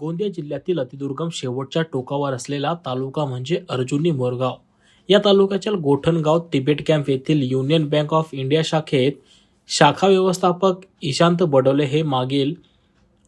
गोंदिया जिल्ह्यातील अतिदुर्गम शेवटच्या टोकावर असलेला तालुका म्हणजे अर्जुनी मोरगाव. या तालुक्याच्या गोठणगाव तिबेट कॅम्प येथील युनियन बँक ऑफ इंडिया शाखेत शाखा व्यवस्थापक ईशांत बडोले हे मागील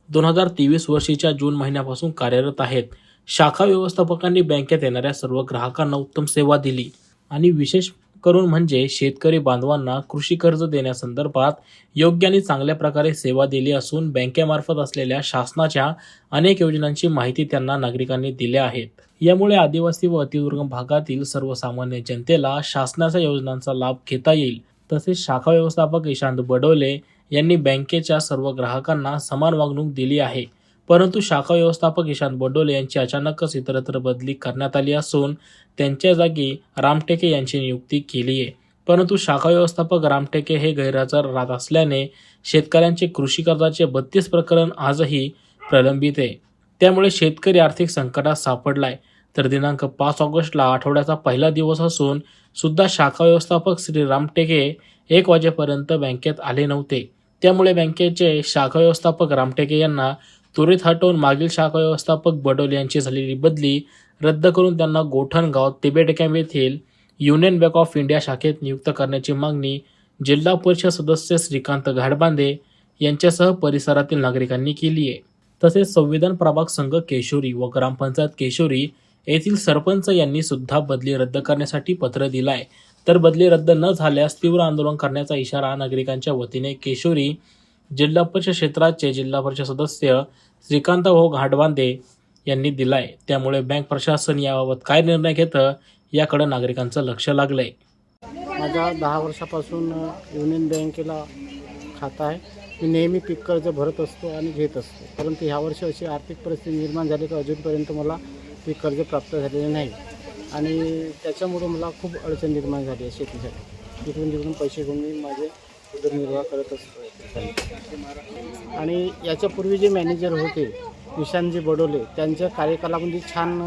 दोन हजार तेवीस वर्षीच्या जून महिन्यापासून कार्यरत आहेत. शाखा व्यवस्थापकांनी बँकेत येणाऱ्या सर्व ग्राहकांना उत्तम सेवा दिली आणि विशेष करून म्हणजे शेतकरी बांधवांना कृषी कर्ज देण्यासंदर्भात योग्य आणि चांगल्या प्रकारे सेवा दिली असून बँकेमार्फत असलेल्या शासनाच्या अनेक योजनांची माहिती त्यांना नागरिकांनी दिल्या आहेत. यामुळे आदिवासी व अतिदुर्गम भागातील सर्वसामान्य जनतेला शासनाच्या योजनांचा लाभ घेता येईल. तसेच शाखा व्यवस्थापक ईशांत बडोले यांनी बँकेच्या सर्व ग्राहकांना समान वागणूक दिली आहे. परंतु शाखा व्यवस्थापक ईशांत बडोले यांची अचानकच इतरत्र बदली करण्यात आली असून त्यांच्या जागी रामटेके यांची नियुक्ती केली आहे. परंतु शाखा व्यवस्थापक रामटेके हे गैरहजर राहत असल्याने शेतकऱ्यांचे कृषी कर्जाचे बत्तीस प्रकरण आजही प्रलंबित आहे. त्यामुळे शेतकरी आर्थिक संकटात सापडलाय. तर दिनांक पाच ऑगस्टला आठवड्याचा पहिला दिवस असून सुद्धा शाखा व्यवस्थापक श्री रामटेके एक वाजेपर्यंत बँकेत आले नव्हते. त्यामुळे बँकेचे शाखा व्यवस्थापक रामटेके यांना त्वरित हटवून मागील शाखा व्यवस्थापक बडोले यांची झालेली बदली रद्द करून त्यांना गोठणगाव तिबेट कॅम्प येथील युनियन बँक ऑफ इंडिया शाखेत नियुक्त करण्याची मागणी जिल्हा परिषद सदस्य श्रीकांत घाडबांदे यांच्यासह परिसरातील नागरिकांनी केली आहे. तसेच संविधान प्रभाग संघ केशोरी व ग्रामपंचायत केशोरी येथील सरपंच यांनी सुद्धा बदली रद्द करण्यासाठी पत्र दिलाय. तर बदली रद्द न झाल्यास तीव्र आंदोलन करण्याचा इशारा नागरिकांच्या वतीने केशोरी जिल्हा परिषद क्षेत्राचे जिल्हा परिषद सदस्य श्रीकांत भाऊ घाटबांदे यांनी दिलाय. त्यामुळे बँक प्रशासन याबाबत काय निर्णय घेतं याकडे नागरिकांचं लक्ष लागलंय. माझा दहा वर्षापासून युनियन बँकेला खाता आहे. मी नेहमी पीक कर्ज भरत असतो आणि घेत असतो. परंतु ह्या वर्षी अशी आर्थिक परिस्थिती निर्माण झाली की अजूनपर्यंत मला पीक कर्ज प्राप्त झालेले नाही. आणि त्याच्यामुळे मला खूप अडचण निर्माण झाली आहे शेतीसाठी. इकडून तिकडून पैसे घेऊन मी माझे उदरनिर्वाह करत असतो. आणि याच्यापूर्वी जे मॅनेजर होते निशांतजी बडोले त्यांच्या कार्यकालामध्ये छान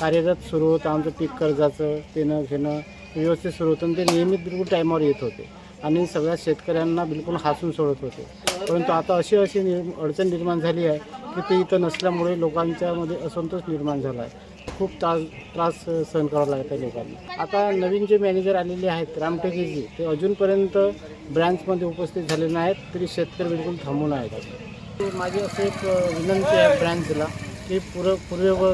कार्यरत सुरू होतं. आमचं पीक कर्जाचं देणं घेणं व्यवस्थित सुरू होतं. आणि ते नियमित बिलकुल टायमावर येत होते. आणि सगळ्या शेतकऱ्यांना बिलकुल हसून सोडत होते. परंतु आता अशी अशी निर्म अडचण निर्माण झाली आहे की ते इथं नसल्यामुळे लोकांच्यामध्ये असंतोष निर्माण झाला आहे. खूप त्रास त्रास सहन करावा लागत आहे लोकांना. आता नवीन जे मॅनेजर आलेले आहेत रामटेकेजी ते अजूनपर्यंत ब्रँचमध्ये उपस्थित झाले नाहीत तरी शेतकरी बिलकुल थांबून आहेत. माझी असं एक विनंती आहे ब्रँचला की पूर्व पूर्व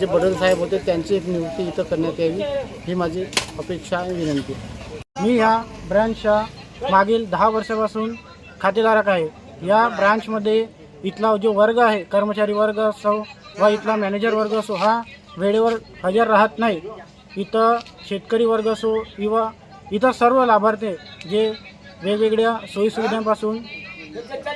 जे बडल साहेब होते त्यांची एक नियुक्ती इथं करण्यात यावी ही माझी अपेक्षा आणि विनंती. मी ह्या ब्रँचच्या मागील दहा वर्षापासून खातेधारक आहे. या ब्रँचमध्ये इथला जो वर्ग आहे कर्मचारी वर्ग असो व इथला मॅनेजर वर्ग असो हा वेळेवर हजर राहत नाही. इथं शेतकरी वर्ग असो किंवा इतर सर्व लाभार्थी जे वेगवेगळ्या सोयीसुविधांपासून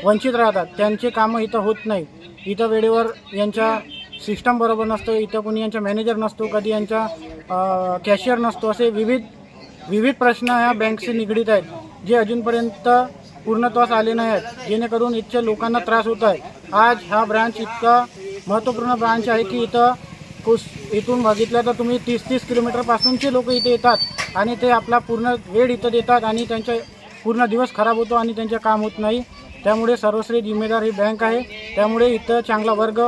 वंचित राहतात त्यांचे कामं इथं होत नाही. इथं वेळेवर यांच्या सिस्टम बरोबर नसतं इथं कोणी यांचा मॅनेजर नसतो कधी यांचा कॅशियर नसतो असे विविध विविध प्रश्न ह्या बँकशी निगडीत आहेत जे अजूनपर्यंत पूर्णत्वास आले नाही आहेत जेणेकरून इथच्या लोकांना त्रास होत आहे. आज हा ब्रांच इतका महत्त्वपूर्ण ब्रांच आहे की इथं कुस इथून बघितलं तर तुम्ही तीस तीस किलोमीटरपासूनचे लोक इथे येतात आणि ते आपला पूर्ण वेळ इथं देतात आणि त्यांचा पूर्ण दिवस खराब होतो आणि त्यांचे काम होत नाही. त्यामुळे सर्वश्रेय जिम्मेदार ही बँक आहे. त्यामुळे इथं चांगला वर्ग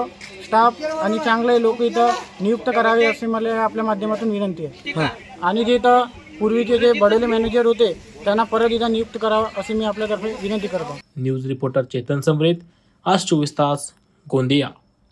स्टाफ आणि चांगले लोक इथं नियुक्त करावे असे मला आपल्या माध्यमातून विनंती आहे. आणि जे इथं पूर्वीचे जे बडेले मॅनेजर होते त्यांना परत इथं नियुक्त करावं अशी मी आपल्यातर्फे विनंती करतो. न्यूज रिपोर्टर चेतन समृत आज चोवीस तास गोंदिया.